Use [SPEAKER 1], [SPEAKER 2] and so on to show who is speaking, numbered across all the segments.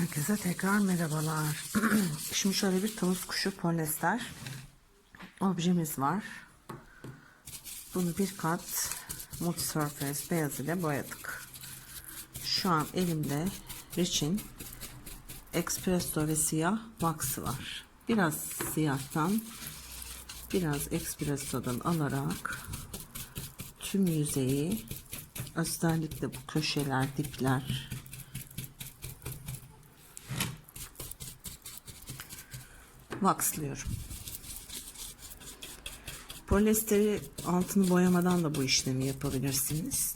[SPEAKER 1] Herkese tekrar merhabalar. Şimdi şöyle bir tavus kuşu polyester objemiz var. Bunu bir kat multi surface beyaz ile boyadık. Şu an elimde Rich'in espresso ve siyah wax'ı var. Biraz siyahtan biraz espresso'dan alarak tüm yüzeyi özellikle bu köşeler, dipler waxlıyorum. Polyesteri altını boyamadan da bu işlemi yapabilirsiniz.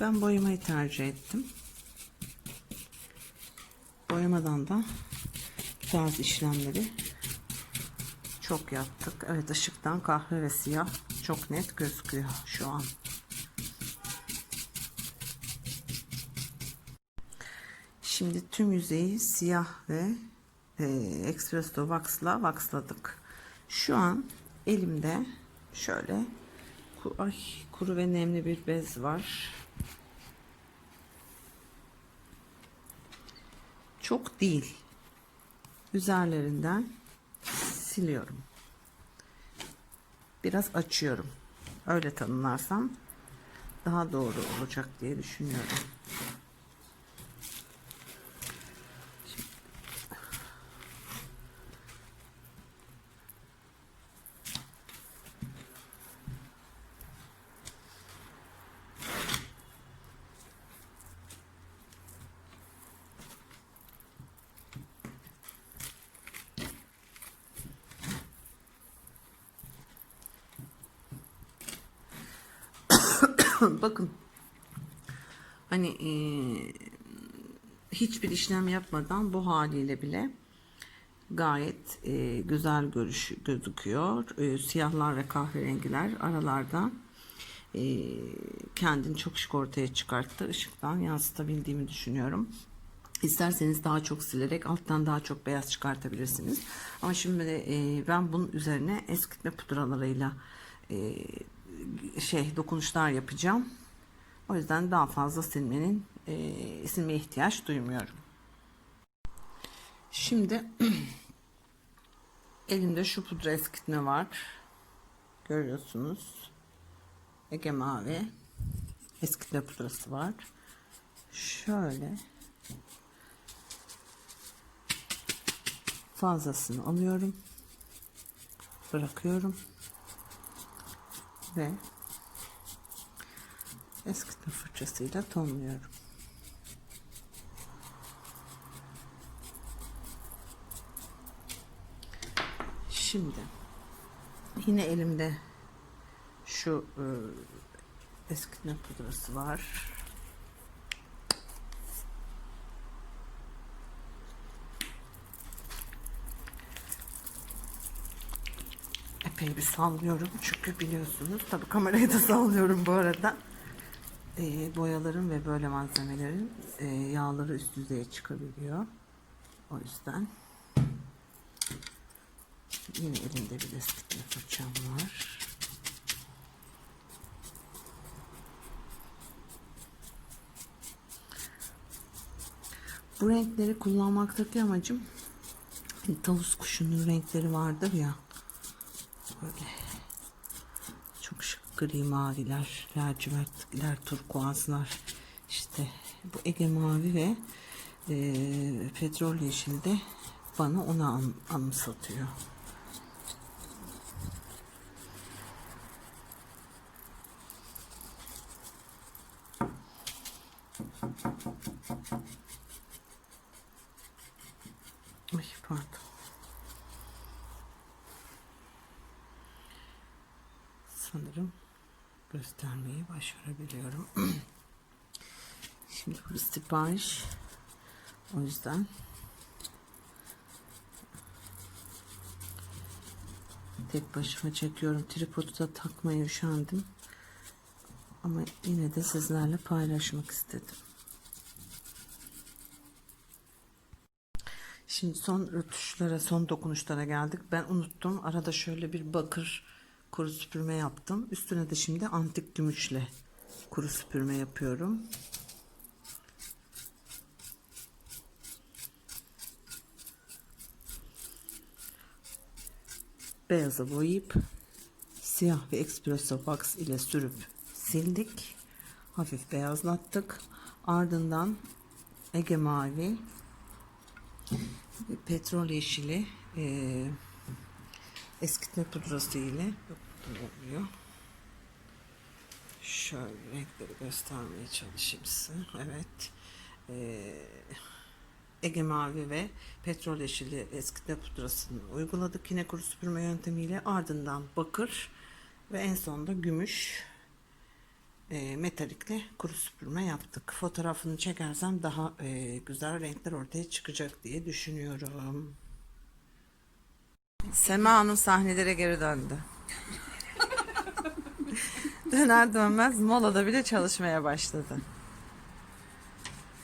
[SPEAKER 1] Ben boyamayı tercih ettim. Boyamadan da bu işlemleri çok yaptık. Evet ışıktan kahve ve siyah çok net gözüküyor şu an. Şimdi tüm yüzeyi siyah ve e, Espresso Wax'la waxladık. Şu an elimde şöyle ay, kuru ve nemli bir bez var. Çok değil. Üzerlerinden siliyorum. Biraz açıyorum. Öyle tanımlarsam daha doğru olacak diye düşünüyorum. Bakın hani e, hiçbir işlem yapmadan bu haliyle bile gayet e, güzel görüş gözüküyor. E, siyahlar ve kahverengiler aralarda e, kendini çok şık ortaya çıkarttı. Işıktan yansıtabildiğimi düşünüyorum. İsterseniz daha çok silerek alttan daha çok beyaz çıkartabilirsiniz. Ama şimdi e, ben bunun üzerine eskitme pudralarıyla e, şey dokunuşlar yapacağım. O yüzden daha fazla silmenin e, silmeye ihtiyaç duymuyorum. Şimdi elimde şu pudra eskitme var. Görüyorsunuz. Ege mavi eskitme pudrası var. Şöyle fazlasını alıyorum. Bırakıyorum ve eskitme fırçasıyla tonluyorum. Şimdi yine elimde şu e, eskitme pudrası var. Epey bir sallıyorum çünkü biliyorsunuz. Tabi kamerayı da sallıyorum bu arada. E, boyaların ve böyle malzemelerin e, yağları üst düzeye çıkabiliyor. O yüzden yine elimde bir eskitme fırçam var. Bu renkleri kullanmaktaki amacım tavus kuşunun renkleri vardır ya böyle çok şık gri maviler, lacivertler, turkuazlar işte bu Ege mavi ve e, petrol yeşili de bana onu an, anımsatıyor. Ay pardon. Sanırım göstermeyi başarabiliyorum. Şimdi bu sipariş. O yüzden tek başıma çekiyorum. Tripodu da takmaya üşendim. Ama yine de sizlerle paylaşmak istedim. Şimdi son rötuşlara, son dokunuşlara geldik. Ben unuttum. Arada şöyle bir bakır kuru süpürme yaptım. Üstüne de şimdi antik gümüşle kuru süpürme yapıyorum. Beyaza boyayıp siyah ve espresso wax ile sürüp sildik. Hafif beyazlattık. Ardından Ege mavi, petrol yeşili, e, eskitme pudrası ile oluyor. Şöyle renkleri göstermeye çalışayım size. Evet. Eee Ege Mavi ve petrol yeşili eskitme pudrasını uyguladık yine kuru süpürme yöntemiyle. Ardından bakır ve en sonunda gümüş e, metalikle kuru süpürme yaptık. Fotoğrafını çekersem daha e, güzel renkler ortaya çıkacak diye düşünüyorum. Sema Hanım sahnelere geri döndü. Döner dönmez molada bile çalışmaya başladı.